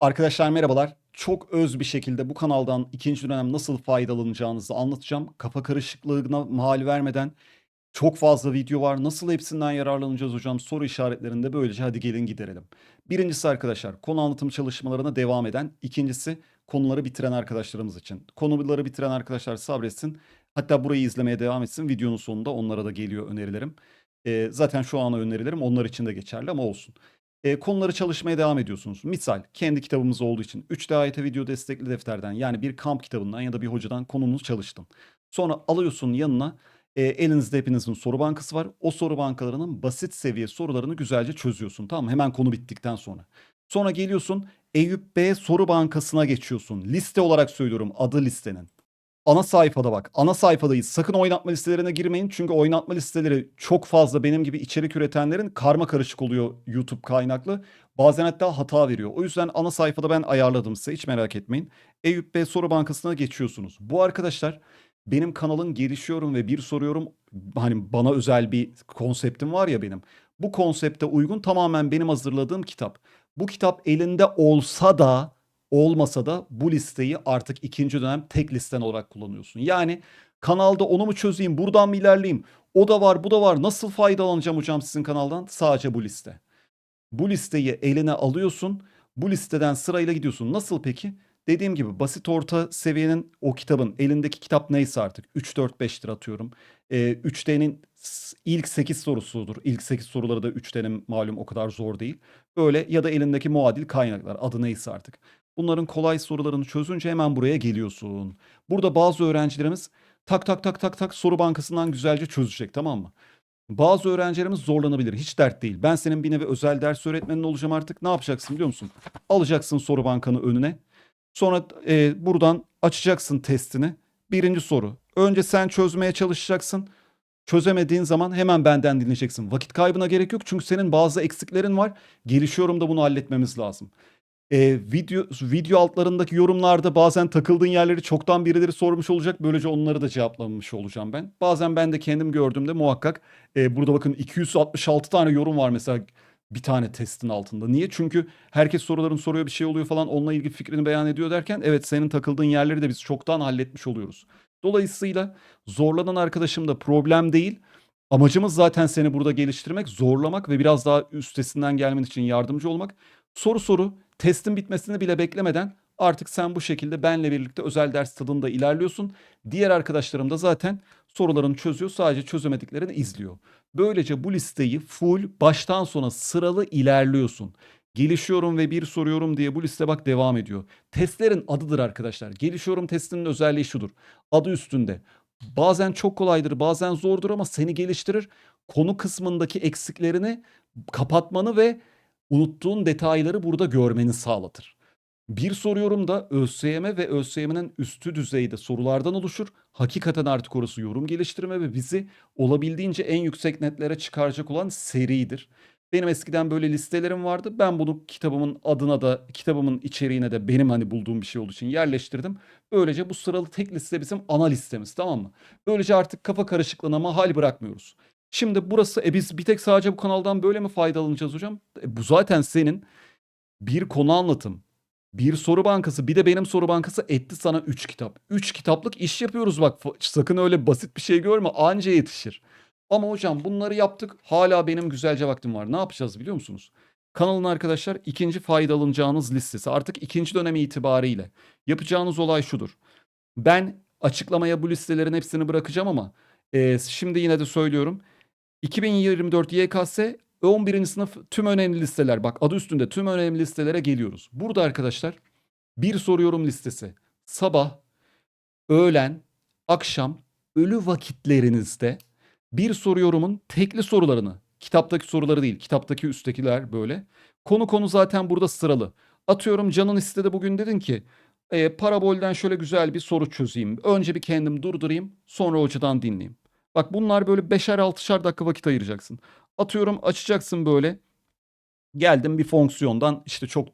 Arkadaşlar merhabalar. Çok öz bir şekilde bu kanaldan ikinci dönem nasıl faydalanacağınızı anlatacağım. Kafa karışıklığına mahal vermeden çok fazla video var. Nasıl hepsinden yararlanacağız hocam? Soru işaretlerinde böylece hadi gelin giderelim. Birincisi arkadaşlar konu anlatım çalışmalarına devam eden. İkincisi konuları bitiren arkadaşlarımız için. Konuları bitiren arkadaşlar sabretsin. Hatta burayı izlemeye devam etsin. Videonun sonunda onlara da geliyor önerilerim. Ee, zaten şu ana önerilerim onlar için de geçerli ama olsun. Eee, konuları çalışmaya devam ediyorsunuz. Misal kendi kitabımız olduğu için 3D AYT video destekli defterden yani bir kamp kitabından ya da bir hocadan konunu çalıştın. Sonra alıyorsun yanına eee, elinizde hepinizin soru bankası var. O soru bankalarının basit seviye sorularını güzelce çözüyorsun tamam mı? Hemen konu bittikten sonra. Sonra geliyorsun Eyüp B soru bankasına geçiyorsun. Liste olarak söylüyorum adı listenin. Ana sayfada bak. Ana sayfadayız. Sakın oynatma listelerine girmeyin. Çünkü oynatma listeleri çok fazla benim gibi içerik üretenlerin karma karışık oluyor YouTube kaynaklı. Bazen hatta hata veriyor. O yüzden ana sayfada ben ayarladım size. Hiç merak etmeyin. Eyüp Bey soru bankasına geçiyorsunuz. Bu arkadaşlar benim kanalın gelişiyorum ve bir soruyorum hani bana özel bir konseptim var ya benim. Bu konsepte uygun tamamen benim hazırladığım kitap. Bu kitap elinde olsa da olmasa da bu listeyi artık ikinci dönem tek listen olarak kullanıyorsun. Yani kanalda onu mu çözeyim, buradan mı ilerleyeyim? O da var, bu da var. Nasıl faydalanacağım hocam sizin kanaldan? Sadece bu liste. Bu listeyi eline alıyorsun. Bu listeden sırayla gidiyorsun. Nasıl peki? Dediğim gibi basit orta seviyenin o kitabın elindeki kitap neyse artık 3 4 5'tir atıyorum. Ee, 3D'nin s- ilk 8 sorusudur. İlk 8 soruları da 3D'nin malum o kadar zor değil. Böyle ya da elindeki muadil kaynaklar adı neyse artık. Bunların kolay sorularını çözünce hemen buraya geliyorsun. Burada bazı öğrencilerimiz tak tak tak tak tak soru bankasından güzelce çözecek tamam mı? Bazı öğrencilerimiz zorlanabilir. Hiç dert değil. Ben senin bir nevi özel ders öğretmenin olacağım artık. Ne yapacaksın biliyor musun? Alacaksın soru bankanı önüne. Sonra e, buradan açacaksın testini. Birinci soru. Önce sen çözmeye çalışacaksın. Çözemediğin zaman hemen benden dinleyeceksin. Vakit kaybına gerek yok çünkü senin bazı eksiklerin var. Gelişiyorum da bunu halletmemiz lazım. Eee, video video altlarındaki yorumlarda bazen takıldığın yerleri çoktan birileri sormuş olacak. Böylece onları da cevaplamış olacağım ben. Bazen ben de kendim gördüğümde muhakkak eee, burada bakın 266 tane yorum var mesela bir tane testin altında. Niye? Çünkü herkes soruların soruyor bir şey oluyor falan onunla ilgili fikrini beyan ediyor derken evet senin takıldığın yerleri de biz çoktan halletmiş oluyoruz. Dolayısıyla zorlanan arkadaşım da problem değil. Amacımız zaten seni burada geliştirmek, zorlamak ve biraz daha üstesinden gelmen için yardımcı olmak. Soru soru testin bitmesini bile beklemeden artık sen bu şekilde benle birlikte özel ders tadında ilerliyorsun. Diğer arkadaşlarım da zaten sorularını çözüyor. Sadece çözemediklerini izliyor. Böylece bu listeyi full baştan sona sıralı ilerliyorsun. Gelişiyorum ve bir soruyorum diye bu liste bak devam ediyor. Testlerin adıdır arkadaşlar. Gelişiyorum testinin özelliği şudur. Adı üstünde. Bazen çok kolaydır, bazen zordur ama seni geliştirir. Konu kısmındaki eksiklerini kapatmanı ve unuttuğun detayları burada görmeni sağlatır. Bir soruyorum da ÖSYM ve ÖSYM'nin üstü düzeyde sorulardan oluşur. Hakikaten artık orası yorum geliştirme ve bizi olabildiğince en yüksek netlere çıkaracak olan seridir. Benim eskiden böyle listelerim vardı. Ben bunu kitabımın adına da kitabımın içeriğine de benim hani bulduğum bir şey olduğu için yerleştirdim. Böylece bu sıralı tek liste bizim ana listemiz tamam mı? Böylece artık kafa karışıklığına mahal bırakmıyoruz. Şimdi burası e biz bir tek sadece bu kanaldan böyle mi faydalanacağız hocam? E bu zaten senin bir konu anlatım, bir soru bankası, bir de benim soru bankası etti sana 3 kitap. 3 kitaplık iş yapıyoruz bak. Sakın öyle basit bir şey görme. Anca yetişir. Ama hocam bunları yaptık. Hala benim güzelce vaktim var. Ne yapacağız biliyor musunuz? Kanalın arkadaşlar ikinci faydalanacağınız listesi. Artık ikinci dönemi itibariyle yapacağınız olay şudur. Ben açıklamaya bu listelerin hepsini bırakacağım ama e, şimdi yine de söylüyorum. 2024 YKS 11. sınıf tüm önemli listeler. Bak adı üstünde tüm önemli listelere geliyoruz. Burada arkadaşlar bir soruyorum listesi. Sabah, öğlen, akşam, ölü vakitlerinizde bir soruyorumun tekli sorularını, kitaptaki soruları değil, kitaptaki üsttekiler böyle. Konu konu zaten burada sıralı. Atıyorum canın istedi bugün dedin ki e, parabolden şöyle güzel bir soru çözeyim. Önce bir kendim durdurayım, sonra hocadan dinleyeyim. Bak bunlar böyle beşer altışar dakika vakit ayıracaksın. Atıyorum açacaksın böyle. Geldim bir fonksiyondan işte çok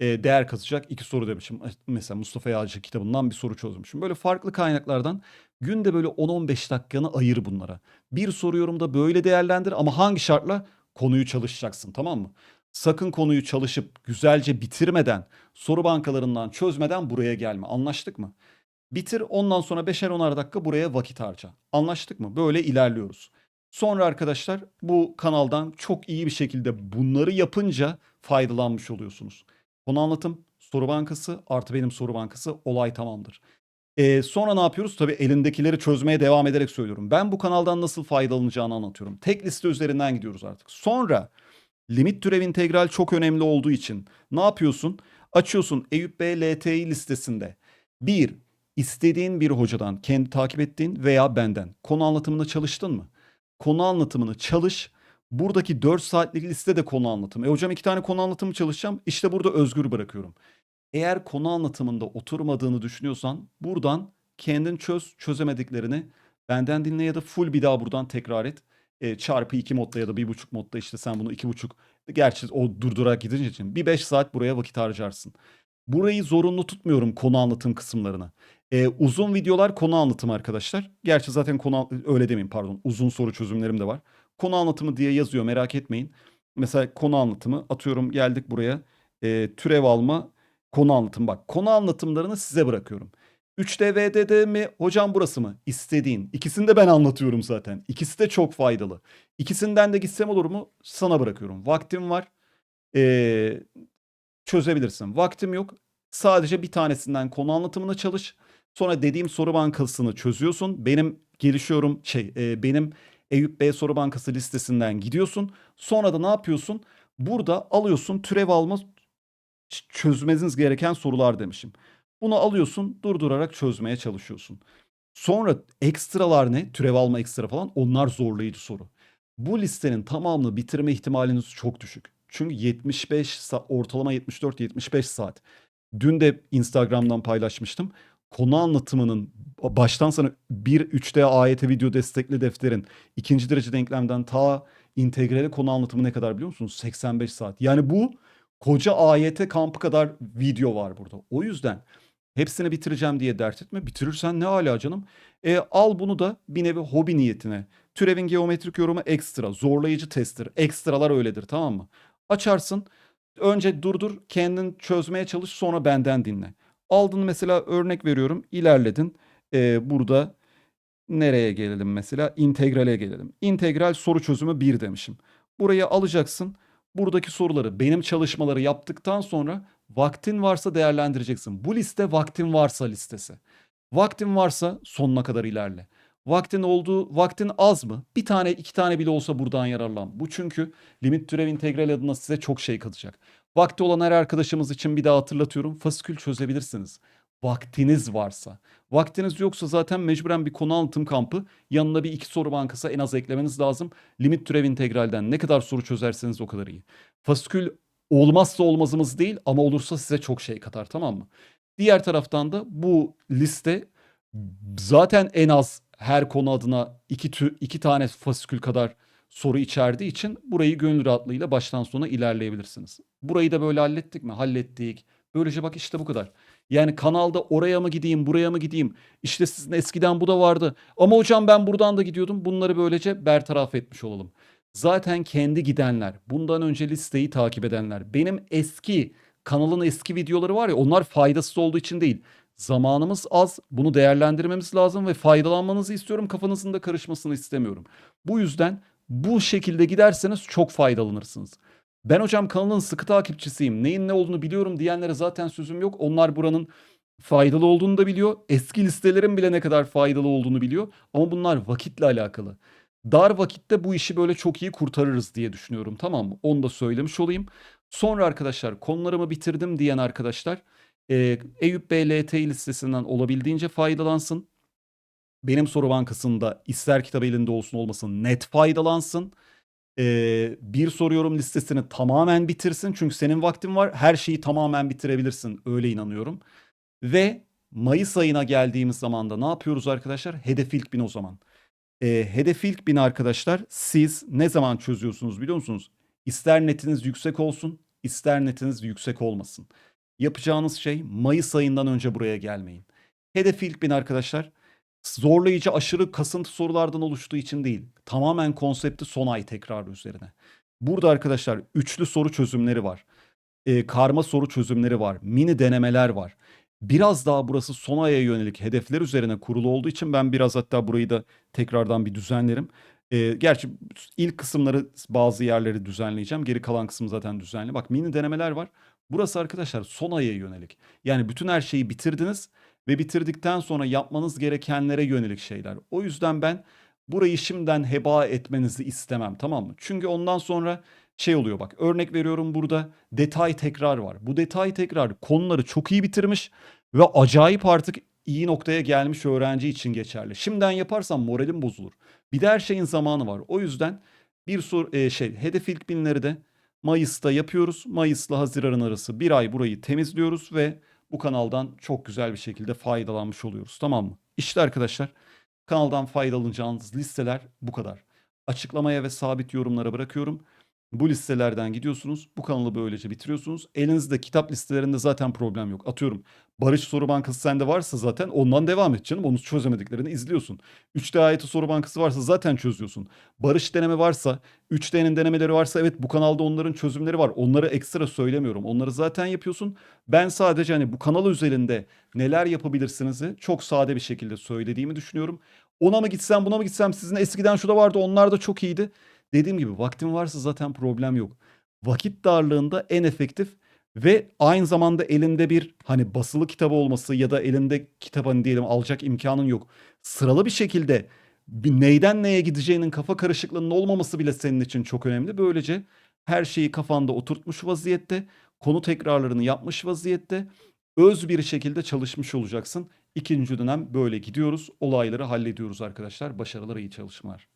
e, değer katacak iki soru demişim. Mesela Mustafa Yağcı kitabından bir soru çözmüşüm. Böyle farklı kaynaklardan günde böyle 10-15 dakikanı ayır bunlara. Bir soru yorumda böyle değerlendir ama hangi şartla? Konuyu çalışacaksın tamam mı? Sakın konuyu çalışıp güzelce bitirmeden, soru bankalarından çözmeden buraya gelme. Anlaştık mı? Bitir ondan sonra 5'er 10'ar dakika buraya vakit harca. Anlaştık mı? Böyle ilerliyoruz. Sonra arkadaşlar bu kanaldan çok iyi bir şekilde bunları yapınca faydalanmış oluyorsunuz. Konu anlatım, soru bankası artı benim soru bankası olay tamamdır. Ee, sonra ne yapıyoruz? Tabii elindekileri çözmeye devam ederek söylüyorum. Ben bu kanaldan nasıl faydalanacağını anlatıyorum. Tek liste üzerinden gidiyoruz artık. Sonra limit türev integral çok önemli olduğu için ne yapıyorsun? Açıyorsun Eyüp B LTI listesinde. Bir, istediğin bir hocadan kendi takip ettiğin veya benden konu anlatımını çalıştın mı? Konu anlatımını çalış. Buradaki 4 saatlik liste de konu anlatımı. E hocam iki tane konu anlatımı çalışacağım. İşte burada özgür bırakıyorum. Eğer konu anlatımında oturmadığını düşünüyorsan buradan kendin çöz, çözemediklerini benden dinle ya da full bir daha buradan tekrar et. E, çarpı 2 modda ya da 1.5 modda işte sen bunu 2.5 gerçi o durdurarak gidince için bir 5 saat buraya vakit harcarsın. Burayı zorunlu tutmuyorum konu anlatım kısımlarına. E, uzun videolar konu anlatımı arkadaşlar. Gerçi zaten konu öyle demeyeyim pardon. Uzun soru çözümlerim de var. Konu anlatımı diye yazıyor merak etmeyin. Mesela konu anlatımı atıyorum geldik buraya. E, türev alma konu anlatım bak. Konu anlatımlarını size bırakıyorum. 3D VDD mi hocam burası mı? İstediğin. İkisini de ben anlatıyorum zaten. İkisi de çok faydalı. İkisinden de gitsem olur mu? Sana bırakıyorum. Vaktim var. Ee, çözebilirsin. Vaktim yok. Sadece bir tanesinden konu anlatımını çalış. Sonra dediğim soru bankasını çözüyorsun. Benim gelişiyorum şey e, benim Eyüp B soru bankası listesinden gidiyorsun. Sonra da ne yapıyorsun? Burada alıyorsun türev alma çözmeniz gereken sorular demişim. Bunu alıyorsun durdurarak çözmeye çalışıyorsun. Sonra ekstralar ne? Türev alma ekstra falan onlar zorlayıcı soru. Bu listenin tamamını bitirme ihtimaliniz çok düşük. Çünkü 75 sa- ortalama 74-75 saat. Dün de Instagram'dan paylaşmıştım. Konu anlatımının baştan sana 1-3D AYT video destekli defterin ikinci derece denklemden ta integrali konu anlatımı ne kadar biliyor musunuz? 85 saat. Yani bu koca AYT kampı kadar video var burada. O yüzden hepsini bitireceğim diye dert etme. Bitirirsen ne ala canım. E, al bunu da bir nevi hobi niyetine. Türevin geometrik yorumu ekstra. Zorlayıcı testtir. Ekstralar öyledir tamam mı? Açarsın. Önce durdur. Kendin çözmeye çalış. Sonra benden dinle. Aldın mesela örnek veriyorum. ilerledin. E, burada nereye gelelim mesela? İntegrale gelelim. İntegral soru çözümü 1 demişim. Burayı alacaksın. Buradaki soruları benim çalışmaları yaptıktan sonra vaktin varsa değerlendireceksin. Bu liste vaktin varsa listesi. Vaktin varsa sonuna kadar ilerle. Vaktin olduğu, vaktin az mı? Bir tane, iki tane bile olsa buradan yararlan. Bu çünkü limit türev integral adına size çok şey katacak. Vakti olan her arkadaşımız için bir daha hatırlatıyorum. Fasikül çözebilirsiniz. Vaktiniz varsa. Vaktiniz yoksa zaten mecburen bir konu anlatım kampı yanına bir iki soru bankası en az eklemeniz lazım. Limit türev integralden ne kadar soru çözerseniz o kadar iyi. Fasikül olmazsa olmazımız değil ama olursa size çok şey katar tamam mı? Diğer taraftan da bu liste zaten en az her konu adına iki, tü, iki tane fasikül kadar soru içerdiği için burayı gönül rahatlığıyla baştan sona ilerleyebilirsiniz. Burayı da böyle hallettik mi? Hallettik. Böylece bak işte bu kadar. Yani kanalda oraya mı gideyim, buraya mı gideyim? İşte sizin eskiden bu da vardı. Ama hocam ben buradan da gidiyordum. Bunları böylece bertaraf etmiş olalım. Zaten kendi gidenler, bundan önce listeyi takip edenler, benim eski kanalın eski videoları var ya onlar faydasız olduğu için değil. Zamanımız az, bunu değerlendirmemiz lazım ve faydalanmanızı istiyorum. Kafanızın da karışmasını istemiyorum. Bu yüzden bu şekilde giderseniz çok faydalanırsınız. Ben hocam kanalın sıkı takipçisiyim. Neyin ne olduğunu biliyorum diyenlere zaten sözüm yok. Onlar buranın faydalı olduğunu da biliyor. Eski listelerin bile ne kadar faydalı olduğunu biliyor. Ama bunlar vakitle alakalı. Dar vakitte bu işi böyle çok iyi kurtarırız diye düşünüyorum tamam mı? Onu da söylemiş olayım. Sonra arkadaşlar konularımı bitirdim diyen arkadaşlar e, Eyüp Bey LTI listesinden olabildiğince faydalansın. Benim soru bankasında ister kitap elinde olsun olmasın net faydalansın. Ee, bir soruyorum listesini tamamen bitirsin. Çünkü senin vaktin var. Her şeyi tamamen bitirebilirsin. Öyle inanıyorum. Ve Mayıs ayına geldiğimiz zaman da ne yapıyoruz arkadaşlar? Hedef ilk bin o zaman. Ee, hedef ilk bin arkadaşlar siz ne zaman çözüyorsunuz biliyor musunuz? İster netiniz yüksek olsun, ister netiniz yüksek olmasın. Yapacağınız şey Mayıs ayından önce buraya gelmeyin. Hedef ilk bin arkadaşlar zorlayıcı aşırı kasıntı sorulardan oluştuğu için değil. Tamamen konsepti son ay tekrarı üzerine. Burada arkadaşlar üçlü soru çözümleri var. Eee, karma soru çözümleri var. Mini denemeler var. Biraz daha burası son aya yönelik hedefler üzerine kurulu olduğu için ben biraz hatta burayı da tekrardan bir düzenlerim. Eee, gerçi ilk kısımları bazı yerleri düzenleyeceğim. Geri kalan kısım zaten düzenli. Bak mini denemeler var. Burası arkadaşlar son aya yönelik. Yani bütün her şeyi bitirdiniz ve bitirdikten sonra yapmanız gerekenlere yönelik şeyler. O yüzden ben burayı şimdiden heba etmenizi istemem tamam mı? Çünkü ondan sonra şey oluyor bak örnek veriyorum burada detay tekrar var. Bu detay tekrar konuları çok iyi bitirmiş ve acayip artık iyi noktaya gelmiş öğrenci için geçerli. Şimdiden yaparsam moralim bozulur. Bir de her şeyin zamanı var. O yüzden bir soru e, şey hedef ilk binleri de Mayıs'ta yapıyoruz. Mayıs'la Haziran arası bir ay burayı temizliyoruz ve bu kanaldan çok güzel bir şekilde faydalanmış oluyoruz. Tamam mı? İşte arkadaşlar kanaldan faydalanacağınız listeler bu kadar. Açıklamaya ve sabit yorumlara bırakıyorum. Bu listelerden gidiyorsunuz. Bu kanalı böylece bitiriyorsunuz. Elinizde kitap listelerinde zaten problem yok. Atıyorum Barış Soru Bankası sende varsa zaten ondan devam et canım. Onu çözemediklerini izliyorsun. 3D AYT Soru Bankası varsa zaten çözüyorsun. Barış deneme varsa, 3D'nin denemeleri varsa evet bu kanalda onların çözümleri var. Onları ekstra söylemiyorum. Onları zaten yapıyorsun. Ben sadece hani bu kanal üzerinde neler yapabilirsinizi çok sade bir şekilde söylediğimi düşünüyorum. Ona mı gitsem buna mı gitsem sizin eskiden şu da vardı onlar da çok iyiydi. Dediğim gibi vaktin varsa zaten problem yok. Vakit darlığında en efektif ve aynı zamanda elinde bir hani basılı kitabı olması ya da elinde kitap hani diyelim alacak imkanın yok. Sıralı bir şekilde bir neyden neye gideceğinin kafa karışıklığının olmaması bile senin için çok önemli. Böylece her şeyi kafanda oturtmuş vaziyette, konu tekrarlarını yapmış vaziyette, öz bir şekilde çalışmış olacaksın. İkinci dönem böyle gidiyoruz. Olayları hallediyoruz arkadaşlar. Başarılar, iyi çalışmalar.